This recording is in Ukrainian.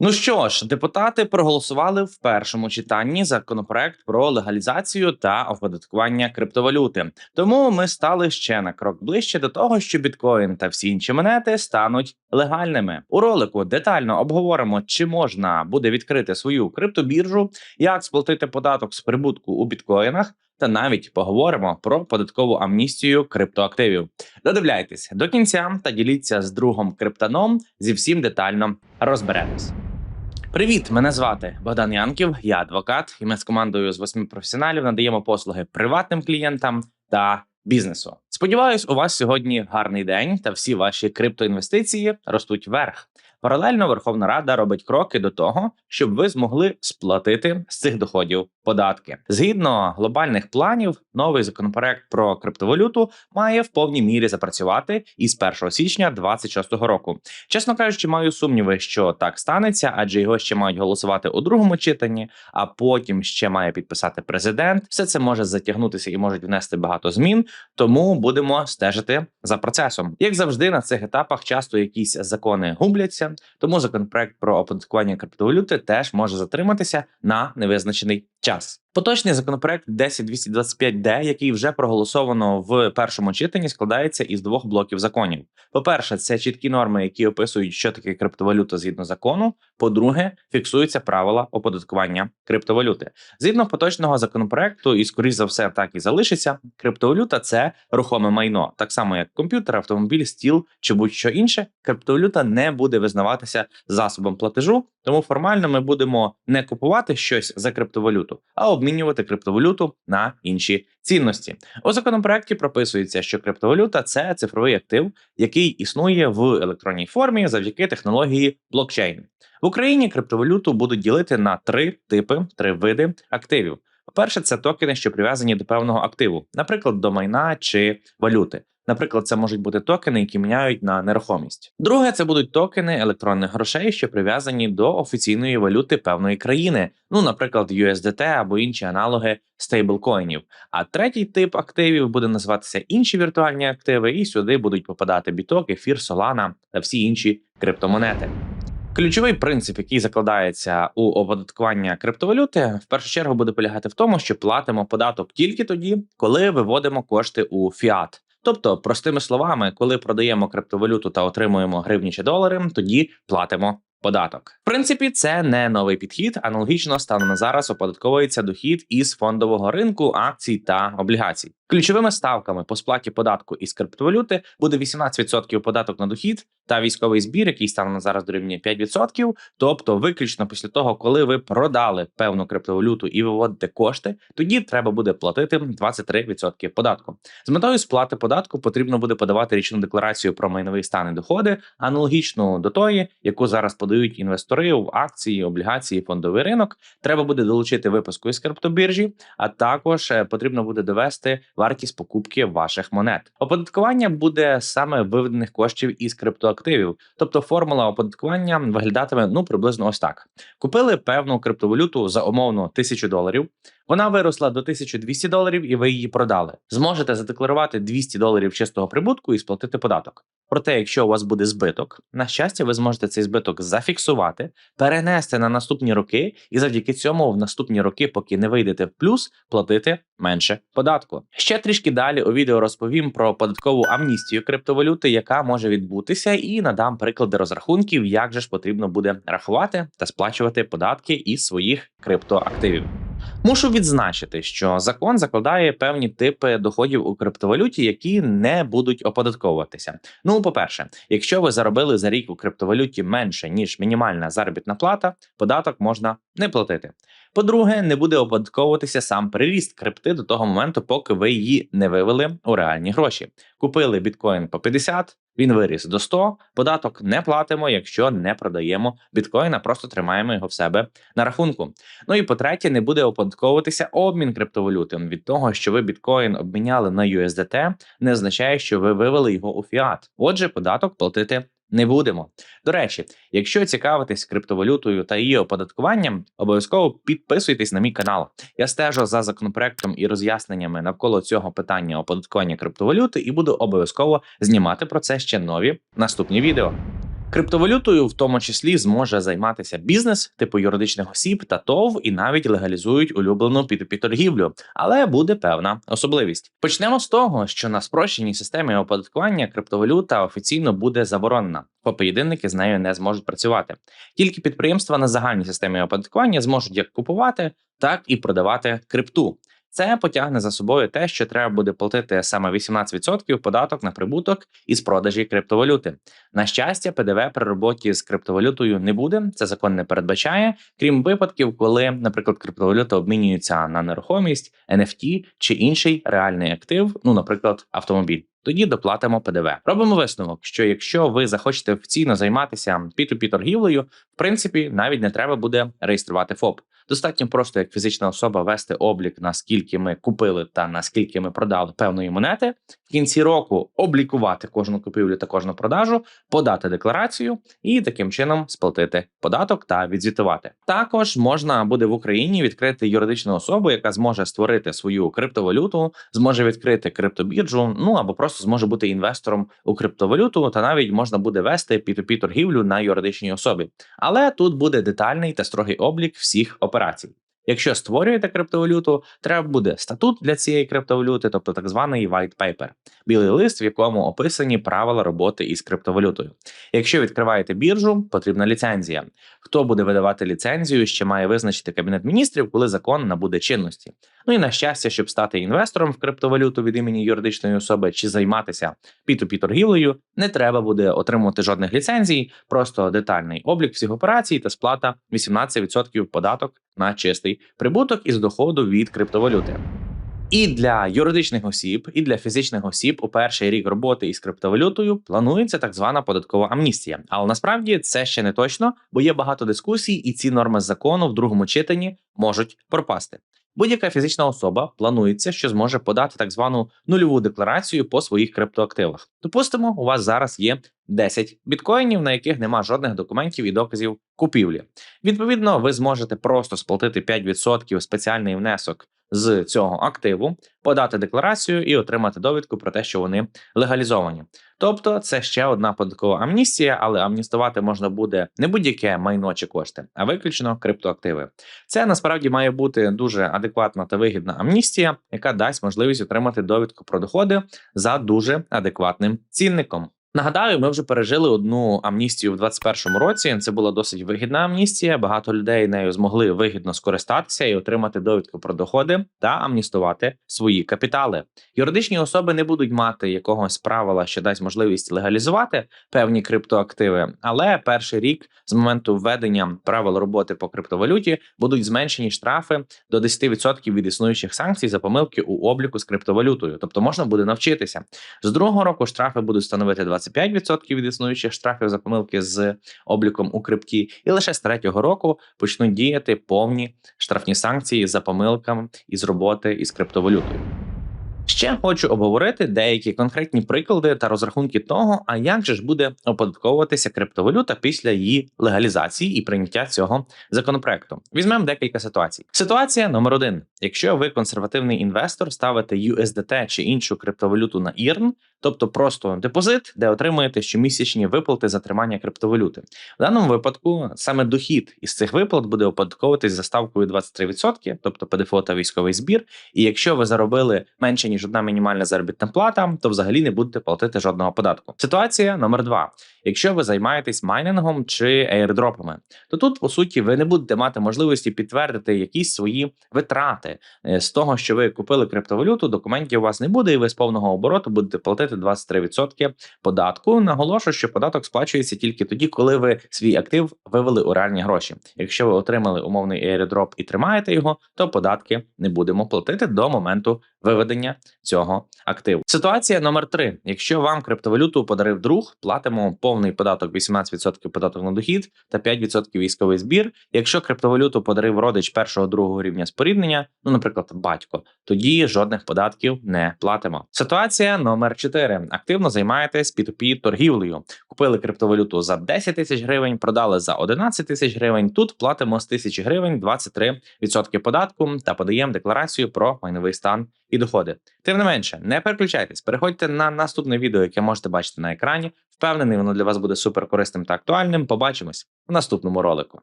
Ну що ж, депутати проголосували в першому читанні законопроект про легалізацію та оподаткування криптовалюти. Тому ми стали ще на крок ближче до того, що біткоін та всі інші монети стануть легальними. У ролику детально обговоримо, чи можна буде відкрити свою криптобіржу, як сплатити податок з прибутку у біткоїнах. Та навіть поговоримо про податкову амністію криптоактивів. Додивляйтесь до кінця та діліться з другом криптаном. Зі всім детально розберемось. Привіт, мене звати Богдан Янків, я адвокат, і ми з командою з восьми професіоналів надаємо послуги приватним клієнтам та бізнесу. Сподіваюсь, у вас сьогодні гарний день та всі ваші криптоінвестиції ростуть вверх. Паралельно Верховна Рада робить кроки до того, щоб ви змогли сплатити з цих доходів податки. Згідно глобальних планів, новий законопроект про криптовалюту має в повній мірі запрацювати із 1 січня 2026 року. Чесно кажучи, маю сумніви, що так станеться, адже його ще мають голосувати у другому читанні, а потім ще має підписати президент. Все це може затягнутися і можуть внести багато змін. Тому будемо стежити за процесом. Як завжди, на цих етапах часто якісь закони губляться, тому законопроект про оподаткування криптовалюти теж може затриматися на невизначений час. Поточний законопроект 10225D, який вже проголосовано в першому читанні, складається із двох блоків законів. По-перше, це чіткі норми, які описують, що таке криптовалюта згідно закону. По-друге, фіксуються правила оподаткування криптовалюти. Згідно поточного законопроекту, і скоріш за все так і залишиться. Криптовалюта це рухоме майно, так само як комп'ютер, автомобіль, стіл чи будь-що інше. Криптовалюта не буде визнаватися засобом платежу, тому формально ми будемо не купувати щось за криптовалюту, а обмінювати криптовалюту на інші цінності. У законопроекті прописується, що криптовалюта це цифровий актив, який існує в електронній формі завдяки технології блокчейн. В Україні криптовалюту будуть ділити на три типи, три види активів. По-перше, це токени, що прив'язані до певного активу, наприклад, до майна чи валюти. Наприклад, це можуть бути токени, які міняють на нерухомість. Друге, це будуть токени електронних грошей, що прив'язані до офіційної валюти певної країни, ну, наприклад, USDT або інші аналоги стейблкоїнів. А третій тип активів буде називатися інші віртуальні активи, і сюди будуть попадати біток, ефір, Solana та всі інші криптомонети. Ключовий принцип, який закладається у оподаткування криптовалюти, в першу чергу буде полягати в тому, що платимо податок тільки тоді, коли виводимо кошти у фіат. Тобто, простими словами, коли продаємо криптовалюту та отримуємо гривні чи долари, тоді платимо податок. В принципі, це не новий підхід. Аналогічно станом на зараз оподатковується дохід із фондового ринку акцій та облігацій. Ключовими ставками по сплаті податку із криптовалюти буде 18% податок на дохід та військовий збір, який стане на зараз дорівнює 5%. Тобто, виключно після того, коли ви продали певну криптовалюту і виводите кошти, тоді треба буде платити 23% податку. З метою сплати податку потрібно буде подавати річну декларацію про майновий стан і доходи, аналогічну до тої, яку зараз подають інвестори в акції, облігації, фондовий ринок. Треба буде долучити випуску із криптобіржі, а також е, потрібно буде довести вартість покупки ваших монет. Оподаткування буде саме виведених коштів із криптоактивів, тобто формула оподаткування виглядатиме ну приблизно ось так: купили певну криптовалюту за умовно тисячу доларів. Вона виросла до 1200 доларів, і ви її продали. Зможете задекларувати 200 доларів чистого прибутку і сплатити податок. Проте, якщо у вас буде збиток, на щастя, ви зможете цей збиток зафіксувати, перенести на наступні роки, і завдяки цьому в наступні роки, поки не вийдете в плюс, платити менше податку. Ще трішки далі у відео розповім про податкову амністію криптовалюти, яка може відбутися, і надам приклади розрахунків, як же ж потрібно буде рахувати та сплачувати податки із своїх криптоактивів. Мушу відзначити, що закон закладає певні типи доходів у криптовалюті, які не будуть оподатковуватися. Ну, по-перше, якщо ви заробили за рік у криптовалюті менше ніж мінімальна заробітна плата, податок можна не платити. По-друге, не буде оподатковуватися сам приріст крипти до того моменту, поки ви її не вивели у реальні гроші. Купили біткоін по 50, він виріс до 100, Податок не платимо, якщо не продаємо біткоїна, просто тримаємо його в себе на рахунку. Ну і по-третє, не буде оподатковуватися обмін криптовалюти. Від того, що ви біткоін обміняли на USDT, не означає, що ви вивели його у фіат. Отже, податок платити не будемо. До речі, якщо цікавитесь криптовалютою та її оподаткуванням, обов'язково підписуйтесь на мій канал. Я стежу за законопроектом і роз'ясненнями навколо цього питання оподаткування криптовалюти і буду обов'язково знімати про це ще нові наступні відео. Криптовалютою в тому числі зможе займатися бізнес, типу юридичних осіб та ТОВ, і навіть легалізують улюблену P2P торгівлю, але буде певна особливість. Почнемо з того, що на спрощеній системі оподаткування криптовалюта офіційно буде заборонена. Поєдинники з нею не зможуть працювати. Тільки підприємства на загальній системі оподаткування зможуть як купувати, так і продавати крипту. Це потягне за собою те, що треба буде платити саме 18% податок на прибуток із продажі криптовалюти. На щастя, ПДВ при роботі з криптовалютою не буде. Це закон не передбачає, крім випадків, коли, наприклад, криптовалюта обмінюється на нерухомість, NFT чи інший реальний актив, ну, наприклад, автомобіль. Тоді доплатимо ПДВ. Робимо висновок, що якщо ви захочете офіційно займатися P2P торгівлею, в принципі, навіть не треба буде реєструвати ФОП. Достатньо просто як фізична особа вести облік, наскільки ми купили та наскільки ми продали певної монети. В кінці року облікувати кожну купівлю та кожну продажу, подати декларацію і таким чином сплатити податок та відзвітувати. Також можна буде в Україні відкрити юридичну особу, яка зможе створити свою криптовалюту, зможе відкрити криптобіржу, ну або просто зможе бути інвестором у криптовалюту, та навіть можна буде вести P2P торгівлю на юридичній особі. Але тут буде детальний та строгий облік всіх операцій. Якщо створюєте криптовалюту, треба буде статут для цієї криптовалюти, тобто так званий white paper, білий лист, в якому описані правила роботи із криптовалютою. Якщо відкриваєте біржу, потрібна ліцензія. Хто буде видавати ліцензію, ще має визначити кабінет міністрів, коли закон набуде чинності. Ну і на щастя, щоб стати інвестором в криптовалюту від імені юридичної особи чи займатися P2P торгівлею, не треба буде отримувати жодних ліцензій, просто детальний облік всіх операцій та сплата 18% податок на чистий прибуток із доходу від криптовалюти. І для юридичних осіб, і для фізичних осіб у перший рік роботи із криптовалютою планується так звана податкова амністія. Але насправді це ще не точно, бо є багато дискусій, і ці норми закону в другому читанні можуть пропасти. Будь-яка фізична особа планується, що зможе подати так звану нульову декларацію по своїх криптоактивах. Допустимо, у вас зараз є 10 біткоїнів, на яких нема жодних документів і доказів купівлі. Відповідно, ви зможете просто сплатити 5% спеціальний внесок з цього активу, подати декларацію і отримати довідку про те, що вони легалізовані. Тобто, це ще одна податкова амністія, але амністувати можна буде не будь-яке майно чи кошти, а виключно криптоактиви. Це насправді має бути дуже адекватна та вигідна амністія, яка дасть можливість отримати довідку про доходи за дуже адекватним цінником. Нагадаю, ми вже пережили одну амністію в 2021 році. Це була досить вигідна амністія. Багато людей нею змогли вигідно скористатися і отримати довідку про доходи та амністувати свої капітали. Юридичні особи не будуть мати якогось правила, що дасть можливість легалізувати певні криптоактиви, але перший рік з моменту введення правил роботи по криптовалюті будуть зменшені штрафи до 10% від існуючих санкцій за помилки у обліку з криптовалютою. Тобто можна буде навчитися з другого року. Штрафи будуть становити 20%. 25% від існуючих штрафів за помилки з обліком у крипті, і лише з третього року почнуть діяти повні штрафні санкції за помилками із роботи із криптовалютою. Ще хочу обговорити деякі конкретні приклади та розрахунки того, а як же ж буде оподатковуватися криптовалюта після її легалізації і прийняття цього законопроекту. Візьмемо декілька ситуацій. Ситуація номер один: якщо ви консервативний інвестор, ставите USDT чи іншу криптовалюту на IRN, тобто просто депозит, де отримуєте щомісячні виплати за тримання криптовалюти. В даному випадку саме дохід із цих виплат буде оподатковуватись за ставкою 23%, тобто ПДФО та військовий збір. І якщо ви заробили менше ніж одна мінімальна заробітна плата, то взагалі не будете платити жодного податку. Ситуація номер два: якщо ви займаєтесь майнингом чи ейрдропами, то тут по суті ви не будете мати можливості підтвердити якісь свої витрати е, з того, що ви купили криптовалюту. Документів у вас не буде, і ви з повного обороту будете платити 23% податку. Наголошую, що податок сплачується тільки тоді, коли ви свій актив вивели у реальні гроші. Якщо ви отримали умовний airdrop і тримаєте його, то податки не будемо платити до моменту виведення цього активу. Ситуація номер три: якщо вам криптовалюту подарив друг, платимо повний податок 18% податок на дохід та 5% військовий збір. Якщо криптовалюту подарив родич першого другого рівня споріднення, ну наприклад, батько, тоді жодних податків не платимо. Ситуація номер 4 4. Активно займаєтесь P2P торгівлею. Купили криптовалюту за 10 тисяч гривень, продали за 11 тисяч гривень. Тут платимо з тисячі гривень 23% податку та подаємо декларацію про майновий стан і доходи. Тим не менше, не переключайтесь, переходьте на наступне відео, яке можете бачити на екрані. Впевнений, воно для вас буде супер корисним та актуальним. Побачимось в наступному ролику.